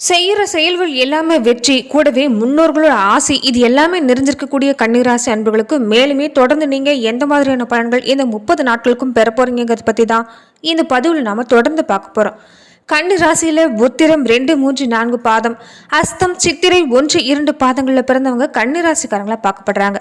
செய்கிற செயல்கள் எல்லாமே வெற்றி கூடவே முன்னோர்களோட ஆசை இது எல்லாமே நிறைஞ்சிருக்கக்கூடிய கண்ணீராசி அன்புகளுக்கு மேலுமே தொடர்ந்து நீங்கள் எந்த மாதிரியான பலன்கள் இந்த முப்பது நாட்களுக்கும் பெற போகிறீங்கிறத பற்றி தான் இந்த பதிவில் நாம் தொடர்ந்து பார்க்க போகிறோம் கன்னி ராசியில் உத்திரம் ரெண்டு மூன்று நான்கு பாதம் அஸ்தம் சித்திரை ஒன்று இரண்டு பாதங்களில் பிறந்தவங்க கன்னி ராசிக்காரங்களாக பார்க்கப்படுறாங்க.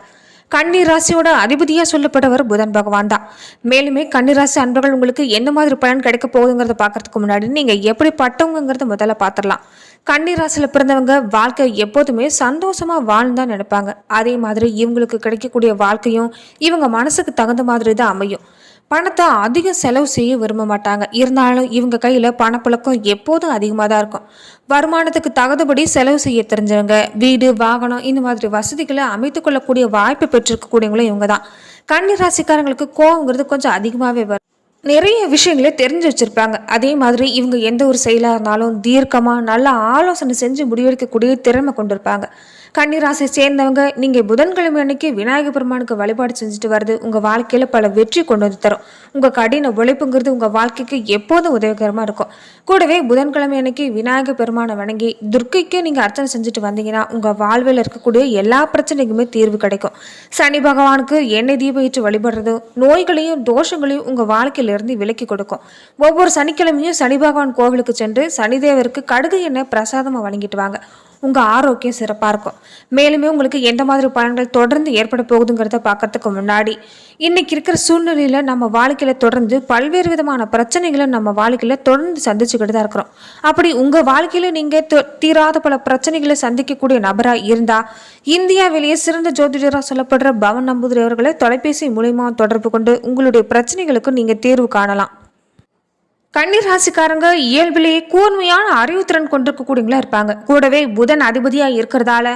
கன்னி ராசியோட அதிபதியா சொல்லப்பட்டவர் புதன் பகவான் தான். மேலுமே கன்னிராசி அன்பர்கள் உங்களுக்கு எந்த மாதிரி பலன் கிடைக்க போகுதுங்கிறத பார்க்கறதுக்கு முன்னாடி நீங்க எப்படி பட்டவங்கிறத முதல்ல பார்த்துடலாம். கன்னி ராசியில பிறந்தவங்க வாழ்க்கை எப்போதுமே சந்தோஷமா வாழ்ந்தான் நினைப்பாங்க. அதே மாதிரி இவங்களுக்கு கிடைக்கக்கூடிய வாழ்க்கையும் இவங்க மனசுக்கு தகுந்த மாதிரி தான் அமையும். பணத்தை அதிகம் செலவு செய்ய விரும்ப மாட்டாங்க. இருந்தாலும் இவங்க கையில் பணப்புழக்கம் எப்போதும் அதிகமாக தான் இருக்கும். வருமானத்துக்கு தகுந்தபடி செலவு செய்ய தெரிஞ்சவங்க வீடு வாகனம் இந்த மாதிரி வசதிகளை அமைத்து கொள்ளக்கூடிய வாய்ப்பு பெற்றிருக்கக்கூடியவங்களும் இவங்க தான். கன்னி ராசிக்காரங்களுக்கு கோவங்கிறது கொஞ்சம் அதிகமாகவே வரும். நிறைய விஷயங்களை தெரிஞ்சு வச்சுருப்பாங்க. அதே மாதிரி இவங்க எந்த ஒரு செயலாக இருந்தாலும் தீர்க்கமாக நல்ல ஆலோசனை செஞ்சு முடிவெடுக்கக்கூடிய திறமை கொண்டிருப்பாங்க. கன்னிராசை சேர்ந்தவங்க நீங்கள் புதன்கிழமை அன்னைக்கு விநாயகர் பெருமானுக்கு வழிபாடு செஞ்சுட்டு வர்றது உங்கள் வாழ்க்கையில் பல வெற்றி கொண்டு வந்து தரும். உங்கள் கடின உழைப்புங்கிறது உங்கள் வாழ்க்கைக்கு எப்போதும் உதவிகரமாக இருக்கும். கூடவே புதன்கிழமை அன்னைக்கு விநாயகர் பெருமானை வணங்கி துர்க்கைக்கு நீங்கள் அர்ச்சனை செஞ்சுட்டு வந்தீங்கன்னா உங்கள் வாழ்வில் இருக்கக்கூடிய எல்லா பிரச்சனைக்குமே தீர்வு கிடைக்கும். சனி பகவானுக்கு எண்ணெய் தீபம் ஏற்று வழிபடுறதும் நோய்களையும் தோஷங்களையும் உங்கள் வாழ்க்கையில் இருந்து விலக்கி கொடுக்கும். ஒவ்வொரு சனிக்கிழமையும் சனி பகவான் கோவிலுக்கு சென்று சனிதேவருக்கு கடுகு எண்ணெய் பிரசாதமாக வழங்கிட்டு வாங்க. உங்கள் ஆரோக்கியம் சிறப்பாக இருக்கும். மேலுமே உங்களுக்கு எந்த மாதிரி பலன்கள் தொடர்ந்து ஏற்பட போகுதுங்கிறத பார்க்கறதுக்கு முன்னாடி இன்றைக்கி இருக்கிற சூழ்நிலையில் நம்ம வாழ்க்கையில் தொடர்ந்து பல்வேறு விதமான பிரச்சனைகளை நம்ம வாழ்க்கையில் தொடர்ந்து சந்திச்சுக்கிட்டு தான் இருக்கிறோம். அப்படி உங்கள் வாழ்க்கையில் நீங்கள் தீராத பல பிரச்சனைகளை சந்திக்கக்கூடிய நபராக இருந்தால் இந்தியாவிலேயே சிறந்த ஜோதிடராக சொல்லப்படுற பவன் நம்பூதிரி அவர்களை தொலைபேசி மூலியமாக தொடர்பு கொண்டு உங்களுடைய பிரச்சனைகளுக்கு நீங்கள் தீர்வு காணலாம். கண்ணீர் ராசிக்காரங்க இயல்பிலேயே கூர்மையான அறிவுத்திறன் கொண்டிருக்கக்கூடியவங்களா இருப்பாங்க. கூடவே புதன் அதிபதியா இருக்கிறதால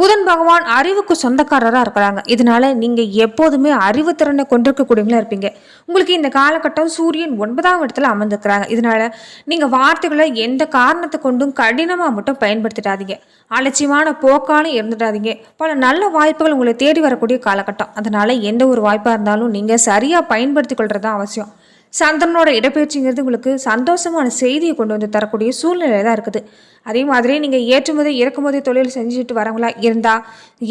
புதன் பகவான் அறிவுக்கு சொந்தக்காரராக இருக்கிறாங்க. இதனால நீங்க எப்போதுமே அறிவுத்திறனை கொண்டிருக்கக்கூடியவங்களா இருப்பீங்க. உங்களுக்கு இந்த காலகட்டம் சூரியன் ஒன்பதாம் இடத்துல அமர்ந்திருக்கிறாங்க. இதனால நீங்க வார்த்தைகளை எந்த காரணத்தை கொண்டும் கடினமாக மட்டும் பயன்படுத்திடாதீங்க. அலட்சியமான போக்காலும் இருந்துடாதீங்க. பல நல்ல வாய்ப்புகள் உங்களை தேடி வரக்கூடிய காலகட்டம். அதனால எந்த ஒரு வாய்ப்பாக இருந்தாலும் நீங்கள் சரியாக பயன்படுத்தி கொள்றது தான் அவசியம். சந்திரனோட இடப்பெயர்ச்சிங்கிறது உங்களுக்கு சந்தோஷமான செய்தியை கொண்டு வந்து தரக்கூடிய சூழ்நிலை தான் இருக்குது. அதே மாதிரி நீங்கள் ஏற்றுமதி இறக்குமதி தொழில் செஞ்சுட்டு வரவங்களா இருந்தால்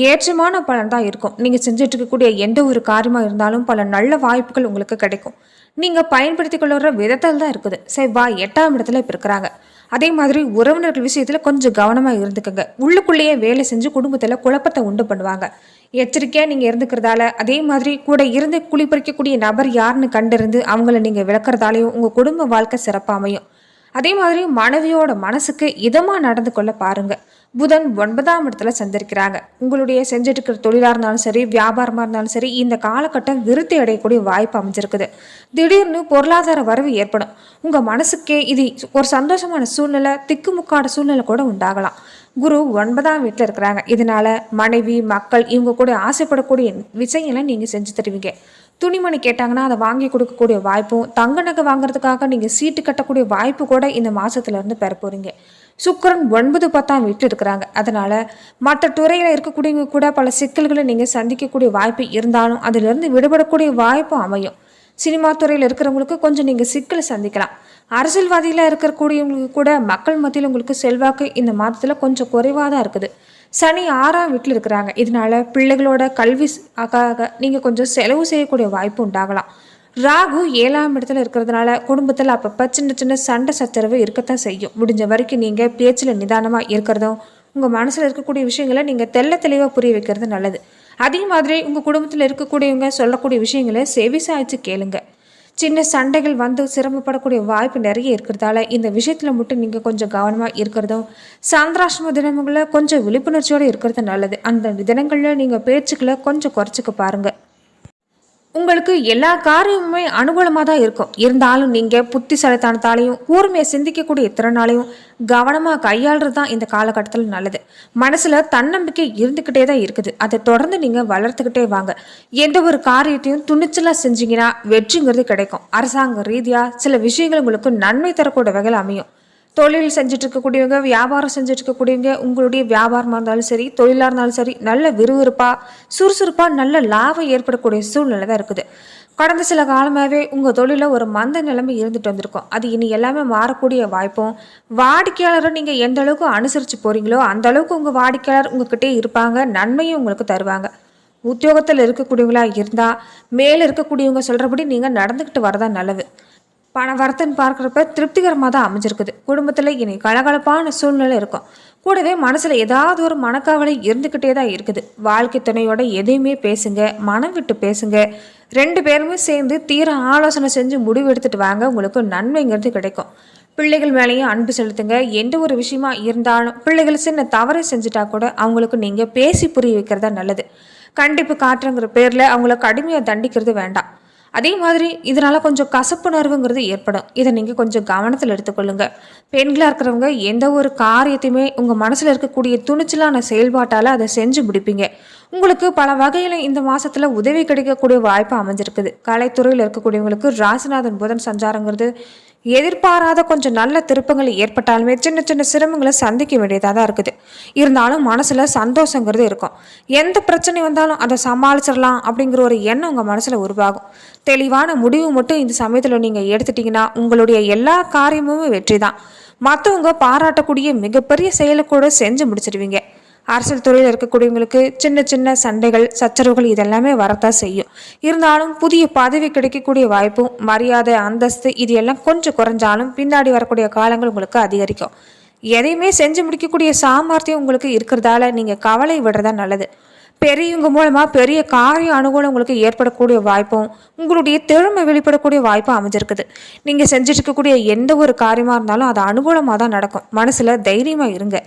ஏற்றமான பலன் தான் இருக்கும். நீங்கள் செஞ்சுட்டு இருக்கக்கூடிய எந்த ஒரு காரியமாக இருந்தாலும் பல நல்ல வாய்ப்புகள் உங்களுக்கு கிடைக்கும். நீங்கள் பயன்படுத்தி கொள்ளுற விதத்தில் தான் இருக்குது. செவ்வாய் எட்டாம் இடத்துல இப்போ இருக்கிறாங்க. அதே மாதிரி உறவினர்கள் விஷயத்தில் கொஞ்சம் கவனமாக இருந்துக்கங்க. உள்ளுக்குள்ளேயே வேலை செஞ்சு குடும்பத்தில் குழப்பத்தை உண்டு பண்ணுவாங்க. எச்சரிக்கையாக நீங்கள் இருந்துக்கிறதால அதே மாதிரி கூட இருந்து குளிப்பறிக்கக்கூடிய நபர் யாருன்னு கண்டிருந்து அவங்கள நீங்கள் விளக்குறதாலையும் உங்கள் குடும்ப வாழ்க்கை சிறப்பாக அமையும் அதே மாதிரி மனைவியோட மனசுக்கு இதமாக நடந்து கொள்ள பாருங்கள் புதன் ஒன்பதாம் இடத்துல சந்திருக்கிறாங்க. உங்களுடைய செஞ்சுட்டு இருக்கிற தொழிலாக இருந்தாலும் சரி வியாபாரமாக இருந்தாலும் சரி இந்த காலகட்டம் விருத்தி அடையக்கூடிய வாய்ப்பு அமைஞ்சிருக்குது. திடீர்னு பொருளாதார வரவு ஏற்படும். உங்கள் மனசுக்கே இது ஒரு சந்தோஷமான சூழ்நிலை திக்குமுக்காட சூழ்நிலை கூட உண்டாகலாம். குரு ஒன்பதாம் வீட்டில் இருக்கிறாங்க. இதனால மனைவி மக்கள் இவங்க கூட ஆசைப்படக்கூடிய விஷயங்களை நீங்கள் செஞ்சு தருவீங்க. துணிமணி கேட்டாங்கன்னா அதை வாங்கி கொடுக்கக்கூடிய வாய்ப்பும் தங்க நகை வாங்குறதுக்காக நீங்கள் சீட்டு கட்டக்கூடிய வாய்ப்பு கூட இந்த மாதத்துலேருந்து பெற போகிறீங்க சுக்கரன் ஒன்பது பத்தாம் வீட்டில் இருக்கிறாங்க அதனால் மற்ற துறையில் இருக்கக்கூடியவங்க கூட பல சிக்கல்களை நீங்கள் சந்திக்கக்கூடிய வாய்ப்பு இருந்தாலும் அதிலிருந்து விடுபடக்கூடிய வாய்ப்பும் அமையும். சினிமா துறையில் இருக்கிறவங்களுக்கு கொஞ்சம் நீங்கள் சிக்கலை சந்திக்கலாம். அரசியல்வாதியில் இருக்கக்கூடியவங்களுக்கு கூட மக்கள் மத்தியில் உங்களுக்கு செல்வாக்கு இந்த மாதத்தில் கொஞ்சம் குறைவாக தான் இருக்குது. சனி ஆறாம் வீட்டில் இருக்கிறாங்க இதனால பிள்ளைகளோட கல்வி ஆக நீங்கள் கொஞ்சம் செலவு செய்யக்கூடிய வாய்ப்பு உண்டாகலாம். ராகு ஏழாம் இடத்துல இருக்கிறதுனால குடும்பத்தில் அப்பப்போ சின்ன சின்ன சண்டை சச்சரவு இருக்கத்தான் செய்யும். முடிஞ்ச வரைக்கும் நீங்கள் பேச்சில் நிதானமாக இருக்கிறதும் உங்கள் மனசில் இருக்கக்கூடிய விஷயங்களை நீங்கள் தெள்ள தெளிவாக புரிய வைக்கிறது நல்லது. அதே மாதிரி உங்கள் குடும்பத்தில் இருக்கக்கூடியவங்க சொல்லக்கூடிய விஷயங்களை செவி சாய்ச்சி கேளுங்க. சின்ன சண்டைகள் வந்து சிரமப்படக்கூடிய வாய்ப்பு நிறைய இருக்கிறதால இந்த விஷயத்தில் மட்டும் நீங்கள் கொஞ்சம் கவனமாக இருக்கிறதும் சந்திராஷ்டம தினங்களில் கொஞ்சம் விழிப்புணர்ச்சியோடு இருக்கிறது நல்லது. அந்த தினங்களில் நீங்கள் பேச்சுக்களை கொஞ்சம் குறைச்சிக்க பாருங்கள் உங்களுக்கு எல்லா காரியமுமே அனுகூலமாக தான் இருக்கும். இருந்தாலும் நீங்கள் புத்திசாலித்தனத்தாலையும் கூர்மையை சிந்திக்கக்கூடிய திறனாலையும் கவனமாக கையாளுறது தான் இந்த காலகட்டத்தில் நல்லது. மனசில் தன்னம்பிக்கை இருந்துக்கிட்டே தான் இருக்குது. அதை தொடர்ந்து நீங்கள் வளர்த்துக்கிட்டே வாங்க. எந்த ஒரு காரியத்தையும் துணிச்சலாக செஞ்சீங்கன்னா வெற்றிங்கிறது கிடைக்கும். அரசாங்க ரீதியாக சில விஷயங்கள் உங்களுக்கு நன்மை தரக்கூடிய வகையில் அமையும். தொழில் செஞ்சுட்டு இருக்கக்கூடியவங்க வியாபாரம் செஞ்சுட்டு இருக்கக்கூடியவங்க உங்களுடைய வியாபாரமாக இருந்தாலும் சரி தொழிலாக இருந்தாலும் சரி நல்ல விறுவிறுப்பாக சுறுசுறுப்பாக நல்ல லாபம் ஏற்படக்கூடிய சூழ்நிலை தான் இருக்குது. கடந்த சில காலமாகவே உங்கள் தொழிலில் ஒரு மந்த நிலைமை இருந்துட்டு வந்திருக்கும். அது இனி எல்லாமே மாறக்கூடிய வாய்ப்பும் வாடிக்கையாளரை நீங்கள் எந்த அளவுக்கு அனுசரித்து போகிறீங்களோ அந்த அளவுக்கு உங்கள் வாடிக்கையாளர் உங்ககிட்டே இருப்பாங்க நன்மையும் உங்களுக்கு தருவாங்க. உத்தியோகத்தில் இருக்கக்கூடியவங்களாக இருந்தால் மேலே இருக்கக்கூடியவங்க சொல்கிறபடி நீங்கள் நடந்துக்கிட்டு வரதான் நல்லது. பண வரத்துன்னு பார்க்குறப்ப திருப்திகரமாக தான் அமைஞ்சிருக்குது. குடும்பத்தில் இனி கலகலப்பான சூழ்நிலை இருக்கும். கூடவே மனசில் ஏதாவது ஒரு மனக்காவலை இருந்துக்கிட்டே தான் இருக்குது. வாழ்க்கை துணையோட எதையுமே பேசுங்க மனம் விட்டு பேசுங்க. ரெண்டு பேருமே சேர்ந்து தீர ஆலோசனை செஞ்சு முடிவு எடுத்துட்டு வாங்க. உங்களுக்கு நன்மைங்கிறது கிடைக்கும். பிள்ளைகள் மேலேயும் அன்பு செலுத்துங்க. எந்த ஒரு விஷயமா இருந்தாலும் பிள்ளைகள் சின்ன தவறை செஞ்சுட்டா கூட அவங்களுக்கு நீங்கள் பேசி புரிய வைக்கிறதா நல்லது. கண்டிப்பு காட்டுங்கிற பேரில் அவங்கள கடுமையாக தண்டிக்கிறது வேண்டாம். அதே மாதிரி இதனால் கொஞ்சம் கசப்புணர்வுங்கிறது ஏற்படும். இதை நீங்கள் கொஞ்சம் கவனத்தில் எடுத்துக்கொள்ளுங்க. பெண்களாக இருக்கிறவங்க எந்த ஒரு காரியத்தையுமே உங்கள் மனசில் இருக்கக்கூடிய துணிச்சலான செயல்பாட்டால் அதை செஞ்சு முடிப்பீங்க. உங்களுக்கு பல வகையில் இந்த மாதத்தில் உதவி கிடைக்கக்கூடிய வாய்ப்பு அமைஞ்சிருக்குது. கலைத்துறையில் இருக்கக்கூடியவங்களுக்கு ராசிநாதன் புதன் சஞ்சாரங்கிறது எதிர்பாராத கொஞ்சம் நல்ல திருப்பங்கள் ஏற்பட்டாலுமே சின்ன சின்ன சிரமங்களை சந்திக்க வேண்டியதாக தான் இருக்குது. இருந்தாலும் மனசில் சந்தோஷங்கிறது இருக்கும். எந்த பிரச்சனை வந்தாலும் அதை சமாளிச்சிடலாம் அப்படிங்கிற ஒரு எண்ணம் உங்கள் மனசில் உருவாகும். தெளிவான முடிவு மட்டும் இந்த சமயத்தில் நீங்கள் எடுத்துட்டிங்கன்னா உங்களுடைய எல்லா காரியமுமே வெற்றி தான் மற்றவங்க பாராட்டக்கூடிய மிகப்பெரிய செயலை கூட செஞ்சு முடிச்சிடுவீங்க. அரசியல் துறையில் இருக்கக்கூடியவங்களுக்கு சின்ன சின்ன சண்டைகள் சச்சரவுகள் இதெல்லாமே வரத்தான் செய்யும். இருந்தாலும் புதிய பதவி கிடைக்கக்கூடிய வாய்ப்பும் மரியாதை அந்தஸ்து இது எல்லாம் கொஞ்சம் குறைஞ்சாலும் பின்னாடி வரக்கூடிய காலங்கள் உங்களுக்கு அதிகரிக்கும். எதையுமே செஞ்சு முடிக்கக்கூடிய சாமர்த்தியம் உங்களுக்கு இருக்கிறதால நீங்கள் கவலை விடுறதா நல்லது. பெரியவங்க மூலமாக பெரிய காரிய அனுகூலம் உங்களுக்கு ஏற்படக்கூடிய வாய்ப்பும் உங்களுடைய திறமை வெளிப்படக்கூடிய வாய்ப்பும் அமைஞ்சிருக்குது. நீங்கள் செஞ்சுட்டு இருக்கக்கூடிய எந்த ஒரு காரியமாக இருந்தாலும் அது அனுகூலமாக தான் நடக்கும். மனசில் தைரியமாக இருங்க.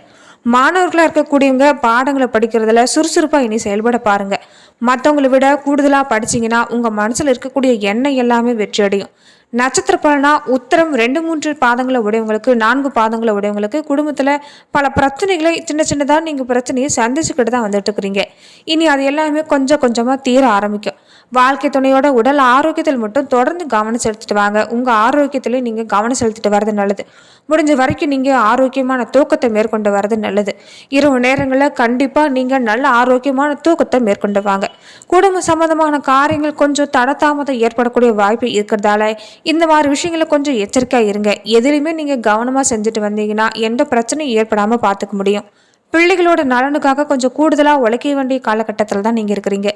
மாணவர்களாக இருக்கக்கூடியவங்க பாடங்களை படிக்கிறதுல சுறுசுறுப்பாக இனி செயல்பட பாருங்கள் மற்றவங்களை விட கூடுதலாக படிச்சீங்கன்னா உங்கள் மனசில் இருக்கக்கூடிய எண்ணெய் எல்லாமே வெற்றி அடையும். நட்சத்திர பலனா உத்தரம் ரெண்டு மூன்று பாதங்களை உடையவங்களுக்கு நான்கு பாதங்களை உடையவங்களுக்கு குடும்பத்தில் பல பிரச்சனைகளை சின்ன சின்னதாக நீங்கள் பிரச்சனையை சந்திச்சுக்கிட்டு தான் வந்துட்டு இருக்கிறீங்க. இனி அது எல்லாமே கொஞ்சம் கொஞ்சமாக தீர ஆரம்பிக்கும். வாழ்க்கை துணையோட உடல் ஆரோக்கியத்தில் மட்டும் தொடர்ந்து கவனம் செலுத்திட்டு வாங்க. உங்கள் ஆரோக்கியத்திலையும் நீங்கள் கவனம் செலுத்திட்டு வர்றது நல்லது. முடிஞ்ச வரைக்கும் நீங்கள் ஆரோக்கியமான தூக்கத்தை மேற்கொண்டு வர்றது நல்லது. இரவு நேரங்களில் கண்டிப்பாக நீங்கள் நல்ல ஆரோக்கியமான தூக்கத்தை மேற்கொண்டு வாங்க. குடும்ப சம்மந்தமான காரியங்கள் கொஞ்சம் தடத்தாமதம் ஏற்படக்கூடிய வாய்ப்பு இருக்கிறதால இந்த மாதிரி விஷயங்களை கொஞ்சம் எச்சரிக்கையாக இருங்க. எதுலையுமே நீங்கள் கவனமாக செஞ்சுட்டு வந்தீங்கன்னா எந்த பிரச்சனையும் ஏற்படாமல் பார்த்துக்க முடியும். பிள்ளைகளோட நலனுக்காக கொஞ்சம் கூடுதலாக உழைக்க வேண்டிய காலகட்டத்தில் தான் நீங்கள் இருக்கிறீங்க.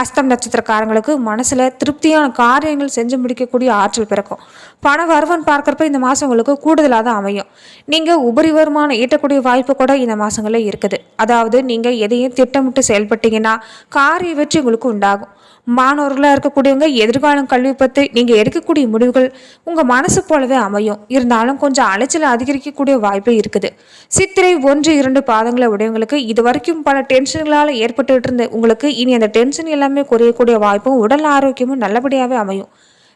அஸ்தம் நட்சத்திரக்காரங்களுக்கு மனசில் திருப்தியான காரியங்கள் செஞ்சு முடிக்கக்கூடிய ஆற்றல் பிறக்கும். பண வருவன் பார்க்குறப்ப இந்த மாதம் உங்களுக்கு கூடுதலாக தான் அமையும். நீங்கள் உபரி வருமானம் ஈட்டக்கூடிய வாய்ப்பு கூட இந்த மாதங்களில் இருக்குது. அதாவது நீங்கள் எதையும் திட்டமிட்டு செயல்பட்டீங்கன்னா காரிய வெற்றி உங்களுக்கு உண்டாகும். மாணவர்களாக இருக்கக்கூடியவங்க எதிர்காலம் கல்வி பற்றி நீங்கள் எடுக்கக்கூடிய முடிவுகள் உங்கள் மனசு போலவே அமையும். இருந்தாலும் கொஞ்சம் அலைச்சல் அதிகரிக்கக்கூடிய வாய்ப்பு இருக்குது. சித்திரை ஒன்று இரண்டு பாதங்களை உடையவங்களுக்கு இது வரைக்கும் பல டென்ஷன்களால் ஏற்பட்டுட்டு இருந்த உங்களுக்கு இனி அந்த டென்ஷன் எல்லாமே குறையக்கூடிய வாய்ப்பும் உடல் ஆரோக்கியமும் நல்லபடியாகவே அமையும்.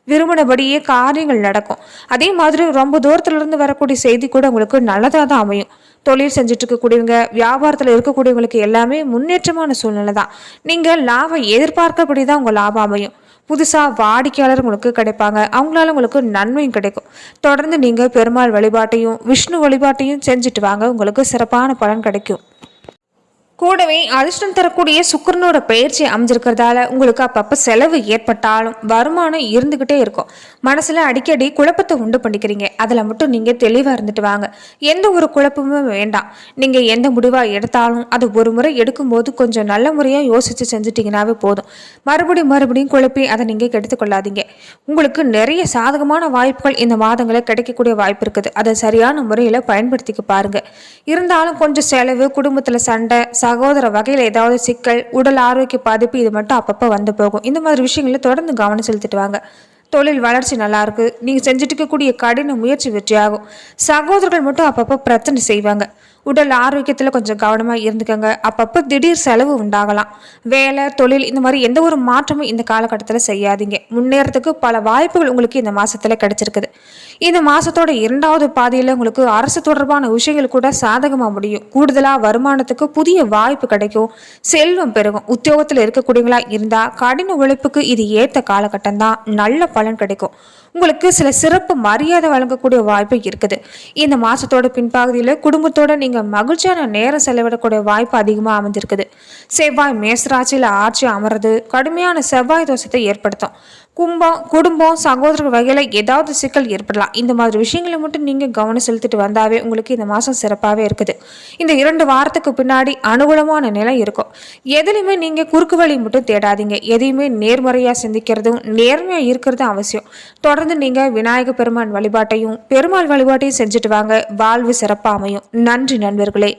விரும்பினபடியே காரியங்கள் நடக்கும். அதே மாதிரி ரொம்ப தூரத்துலேருந்து வரக்கூடிய செய்தி கூட உங்களுக்கு நல்லதாக தான் அமையும். தொழில் செஞ்சுட்டு இருக்கக்கூடியவங்க வியாபாரத்தில் இருக்கக்கூடியவங்களுக்கு எல்லாமே முன்னேற்றமான சூழ்நிலை தான் நீங்கள் லாபம் எதிர்பார்க்கபடி தான் உங்கள் லாபம் அமையும். புதுசாக வாடிக்கையாளர் உங்களுக்கு கிடைப்பாங்க. அவங்களால உங்களுக்கு நன்மையும் கிடைக்கும். தொடர்ந்து நீங்கள் பெருமாள் வழிபாட்டையும் விஷ்ணு வழிபாட்டையும் செஞ்சுட்டு வாங்க. உங்களுக்கு சிறப்பான பலன் கிடைக்கும். கூடவே அதிர்ஷ்டம் தரக்கூடிய சுக்கரனோட பயிற்சி அமைஞ்சிருக்கிறதால உங்களுக்கு அப்பப்போ செலவு ஏற்பட்டாலும் வருமானம் இருந்துக்கிட்டே இருக்கும். மனசில் அடிக்கடி குழப்பத்தை உண்டு பண்ணிக்கிறீங்க. அதில் மட்டும் நீங்கள் தெளிவாக இருந்துட்டு வாங்க. எந்த ஒரு குழப்பமும் வேண்டாம். நீங்கள் எந்த முடிவாக எடுத்தாலும் அது ஒரு முறை எடுக்கும்போது கொஞ்சம் நல்ல முறையாக யோசித்து செஞ்சுட்டிங்கனாவே போதும். மறுபடியும் மறுபடியும் குழப்பி அதை நீங்கள் கெடுத்துக்கொள்ளாதீங்க உங்களுக்கு நிறைய சாதகமான வாய்ப்புகள் இந்த மாதங்களில் கிடைக்கக்கூடிய வாய்ப்பு இருக்குது. அதை சரியான முறையில் பயன்படுத்திக்க பாருங்கள் இருந்தாலும் கொஞ்சம் செலவு குடும்பத்தில் சண்டை சகோதர வகையில் ஏதாவது சிக்கல் உடல் ஆரோக்கிய பாதிப்பு இது மட்டும் அப்பப்போ வந்து போகும். இந்த மாதிரி விஷயங்களை தொடர்ந்து கவனம் செலுத்திட்டு வாங்க. தொழில் வளர்ச்சி நல்லா இருக்கு நீங்கள் செஞ்சுட்டு இருக்கக்கூடிய கடின முயற்சி வெற்றியாகும். சகோதரர்கள் மட்டும் அப்பப்போ பிரச்சனை செய்வாங்க. உடல் ஆரோக்கியத்தில் கொஞ்சம் கவனமாக இருந்துக்கோங்க. அப்பப்போ திடீர் செலவு உண்டாகலாம். வேலை தொழில் இந்த மாதிரி எந்த ஒரு மாற்றமும் இந்த காலகட்டத்தில் செய்யாதீங்க. முன்னேறதுக்கு பல வாய்ப்புகள் உங்களுக்கு இந்த மாதத்தில் கிடைச்சிருக்குது. இந்த மாதத்தோட இரண்டாவது பாதியில் உங்களுக்கு அரசு தொடர்பான விஷயங்கள் கூட சாதகமாக முடியும். கூடுதலாக வருமானத்துக்கு புதிய வாய்ப்பு கிடைக்கும். செல்வம் பெருகும். உத்தியோகத்தில் இருக்கக்கூடியவங்களா இருந்தால் கடின உழைப்புக்கு இது ஏற்ற காலகட்டம் தான். நல்ல பலன் கிடைக்கும். உங்களுக்கு சில சிறப்பு மரியாதை வழங்கக்கூடிய வாய்ப்பு இருக்குது. இந்த மாதத்தோட பின்பகுதியில் குடும்பத்தோட நீங்கள் நீங்கள் மகிழ்ச்சியான நேரம் செலவிடக்கூடிய வாய்ப்பு அதிகமாக அமைஞ்சிருக்குது. செவ்வாய் மேசராட்சியில் ஆட்சி அமர்றது கடுமையான செவ்வாய் தோஷத்தை ஏற்படுத்தும். கும்பம் குடும்பம் சகோதரர் வகையில் ஏதாவது சிக்கல் ஏற்படலாம். இந்த மாதிரி விஷயங்களை மட்டும் நீங்கள் கவனம் செலுத்திட்டு வந்தாவே உங்களுக்கு இந்த மாதம் சிறப்பாகவே இருக்குது. இந்த இரண்டு வாரத்துக்கு பின்னாடி அனுகூலமான நிலை இருக்கும். எதுலையுமே நீங்கள் குறுக்கு வழி மட்டும் தேடாதீங்க. எதையுமே நேர்மறையாக சிந்திக்கிறதும் நேர்மையாக இருக்கிறதும் அவசியம். தொடர்ந்து நீங்கள் விநாயக பெருமான் வழிபாட்டையும் பெருமாள் வழிபாட்டையும் செஞ்சுட்டு வாங்க. வாழ்வு சிறப்பாக அமையும். நன்றி நண்பர்களே.